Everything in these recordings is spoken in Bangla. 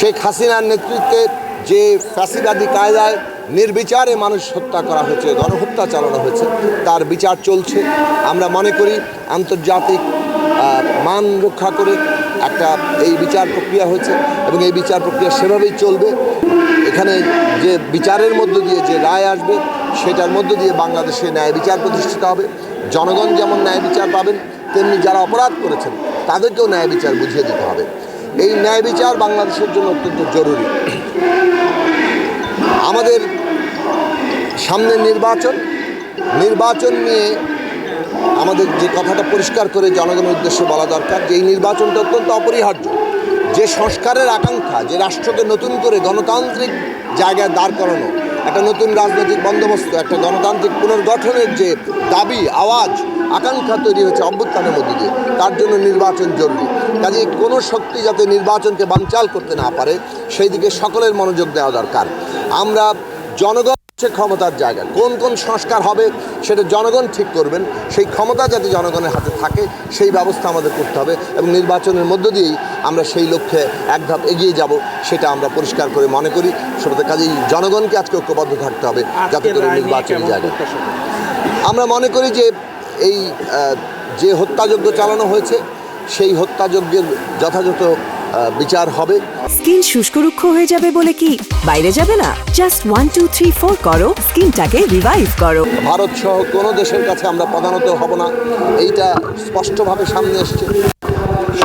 শেখ হাসিনার নেতৃত্বে যে ফ্যাসিবাদী কায়দায় নির্বিচারে মানুষ হত্যা করা হয়েছে, গণহত্যা চালানো হয়েছে, তার বিচার চলছে। আমরা মনে করি আন্তর্জাতিক মান রক্ষা করে একটা এই বিচার প্রক্রিয়া হয়েছে এবং এই বিচার প্রক্রিয়া সেভাবেই চলবে। এখানে যে বিচারের মধ্য দিয়ে যে রায় আসবে, সেটার মধ্য দিয়ে বাংলাদেশে ন্যায় বিচার প্রতিষ্ঠিত হবে। জনগণ যেমন ন্যায় বিচার পাবেন, তেমনি যারা অপরাধ করেছেন, তাদেরকেও ন্যায় বিচার বুঝিয়ে দিতে হবে। এই ন্যায় বিচার বাংলাদেশের জন্য অত্যন্ত জরুরি। আমাদের সামনে নির্বাচন নির্বাচন নিয়ে আমাদের যে কথাটা পরিষ্কার করে জনগণের উদ্দেশ্যে বলা দরকার যে এই নির্বাচনটা অত্যন্ত অপরিহার্য। যে সংস্কারের আকাঙ্ক্ষা, যে রাষ্ট্রকে নতুন করে গণতান্ত্রিক জায়গায় দাঁড় করানো, একটা নতুন রাজনৈতিক বন্দোবস্ত, একটা গণতান্ত্রিক পুনর্গঠনের যে দাবি, আওয়াজ আকাঙ্ক্ষা তৈরি হয়েছে অভ্যুত্থানের মধ্যে দিয়ে। তার জন্য নির্বাচন জরুরি। কাজে কোনো শক্তি যাতে নির্বাচনকে বানচাল করতে না পারে সেই দিকে সকলের মনোযোগ দেওয়া দরকার। আমরা জনগণ হচ্ছে ক্ষমতার জায়গা। কোন কোন সংস্কার হবে সেটা জনগণ ঠিক করবেন। সেই ক্ষমতা যাতে জনগণের হাতে থাকে সেই ব্যবস্থা আমাদের করতে হবে এবং নির্বাচনের মধ্য দিয়েই আমরা সেই লক্ষ্যে এক ধাপ এগিয়ে যাব সেটা আমরা পরিষ্কার করে মনে করি। সেটাতে কাজেই জনগণকে আজকে ঐক্যবদ্ধ থাকতে হবে যাতে করে রায় নিয়ে নির্বাচন জায়গা আমরা মনে করি যে এই যে হত্যাযজ্ঞ চালানো হয়েছে সেই হত্যাযজ্ঞের যথাযথ বিচার হবে। স্কিন শুষ্ক রুক্ষ হয়ে যাবে বলে কি? বাইরে যাবে না? Just one two three four করো। স্কিনটাকে রিভাইভ করো। ভারত সহ কোনো দেশের কাছে আমরা প্রধানত হব না। এইটা স্পষ্টভাবে সামনে এসছে।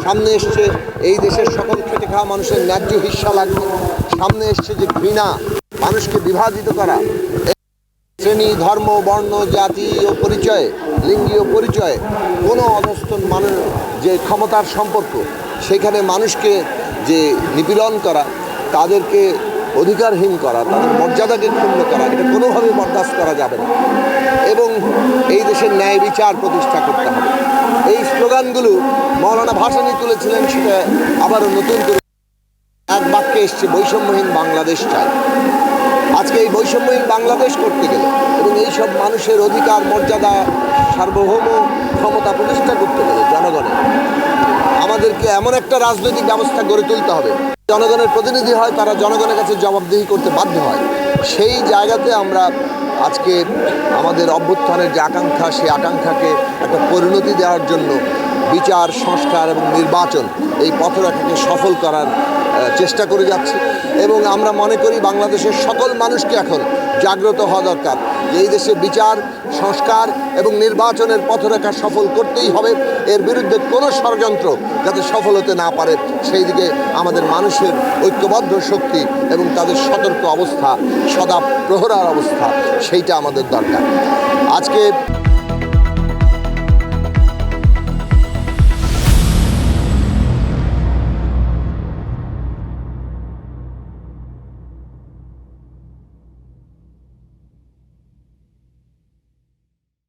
সামনে এসছে এই দেশের সকল খেটে খাওয়া মানুষের ন্যায্য হিস্সা লাগবে। সামনে এসছে যে ঘৃণা মানুষকে বিভাজিত করা। শ্রেণি, ধর্ম, বর্ণ, জাতি ও পরিচয়ে লিঙ্গীয় পরিচয়ে, কোনো অধস্তন মানুষ যে ক্ষমতার সম্পর্ক, সেখানে মানুষকে যে নিপীড়ন করা, তাদেরকে অধিকারহীন করা, তাদের মর্যাদাকে ক্ষুণ্ণ করা, এটা কোনোভাবে বরদাস্ত করা যাবে না। এবং এই দেশের ন্যায় বিচার প্রতিষ্ঠা করতে হবে। এই স্লোগানগুলো মৌলানা ভাসানি তুলেছিলেন, সেটা আবারও নতুন করে এক বাক্যে এসছে, বৈষম্যহীন বাংলাদেশ চাই। আজকে এই বৈষম্যহীন বাংলাদেশ করতে গেলে এবং এই সব মানুষের অধিকার, মর্যাদা সার্বভৌম ক্ষমতা প্রতিষ্ঠা করতে গেলে জনগণের, আমাদেরকে এমন একটা রাজনৈতিক ব্যবস্থা গড়ে তুলতে হবে। জনগণের প্রতিনিধি হয়, তারা জনগণের কাছে জবাবদিহি করতে বাধ্য হয়। সেই জায়গাতে আমরা আজকে আমাদের অভ্যুত্থানের যে আকাঙ্ক্ষা, সেই আকাঙ্ক্ষাকে একটা পরিণতি দেওয়ার জন্য বিচার, সংস্কার এবং নির্বাচন এই পথরেখাকে সফল করার চেষ্টা করে যাচ্ছে। এবং আমরা মনে করি বাংলাদেশের সকল মানুষকে এখন জাগ্রত হওয়া দরকার। এই দেশে বিচার, সংস্কার এবং নির্বাচনের পথরেখা সফল করতেই হবে। এর বিরুদ্ধে কোনো ষড়যন্ত্র যাতে সফল হতে না পারে সেই দিকে আমাদের মানুষের ঐক্যবদ্ধ শক্তি এবং তাদের সতর্ক অবস্থা, সদা প্রহরার অবস্থা, সেইটা আমাদের দরকার। আজকে